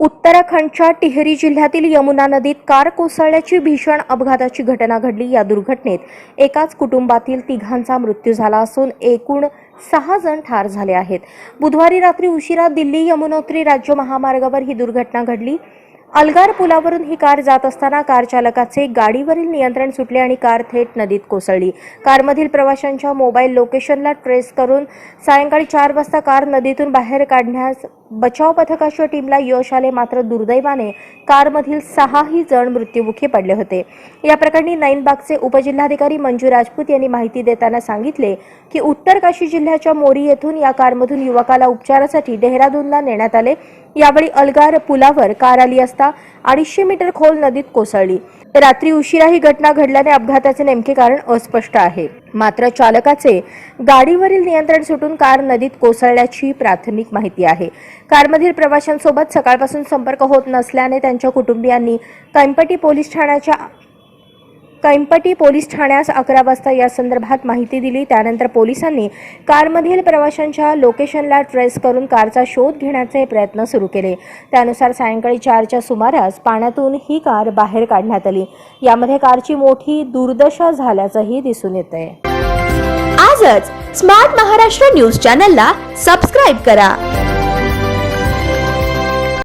उत्तराखंडच्या टिहरी जिल्ह्यातील यमुना नदीत कार कोसळल्याची भीषण अपघाताची घटना घडली या दुर्घटनेत एकाच कुटुंबातील तिघांचा मृत्यू झाला असून एकूण सहा जण ठार झाले आहेत. बुधवारी रात्री उशिरा दिल्ली यमुनोत्री राज्य महामार्गावर ही दुर्घटना घडली. अलगार पुलावरून ही कार जात असताना कार चालकाचे गाडीवरील नियंत्रण सुटले आणि कार थेट नदीत कोसळली. कारमधील प्रवाशांच्या मोबाईल लोकेशनला ट्रेस करून सायंकाळी चार वाजता कार नदीतून बाहेर काढण्यास बचाव पथकाच्या टीमला यश आले मात्र दुर्दैवाने कारमधील सहाही जण मृत्यूमुखी पडले होते. या प्रकरणी नैनबागचे उपजिल्हाधिकारी मंजू राजपूत यांनी माहिती देताना सांगितले की उत्तर काशी जिल्ह्याच्या मोरी येथून या कारमधून युवकाला उपचारासाठी डेहराडूनला नेण्यात आले. यावेळी अलगार पुलावर कार आली असता अडीचशे मीटर खोल नदीत कोसळली. रात्री उशिरा ही घटना घडल्याने अपघाताचे नेमके कारण अस्पष्ट आहे. मात्र चालकाचे गाडीवरील नियंत्रण सुटून कार नदीत कोसळल्याची प्राथमिक माहिती आहे. कारमधील प्रवाशांसोबत सकाळपासून संपर्क होत नसल्याने त्यांच्या कुटुंबियांनी कैंपटी पोलीस ठाण्याच्या कैंपटी पोलीस ठाण्यास अकरा वाजता या संदर्भात माहिती दिली. त्यानंतर पोलिसांनी कारमधील प्रवाशांच्या लोकेशनला ट्रेस करून कारचा शोध घेण्याचे प्रयत्न सुरू केले. त्यानुसार सायंकाळी चारच्या सुमारास पाण्यातून ही कार बाहेर काढण्यात आली. यामध्ये कारची मोठी दुर्दशा झाल्याचंही दिसून येत आहे आजच स्मार्ट महाराष्ट्र न्यूज चॅनलला सबस्क्राईब करा.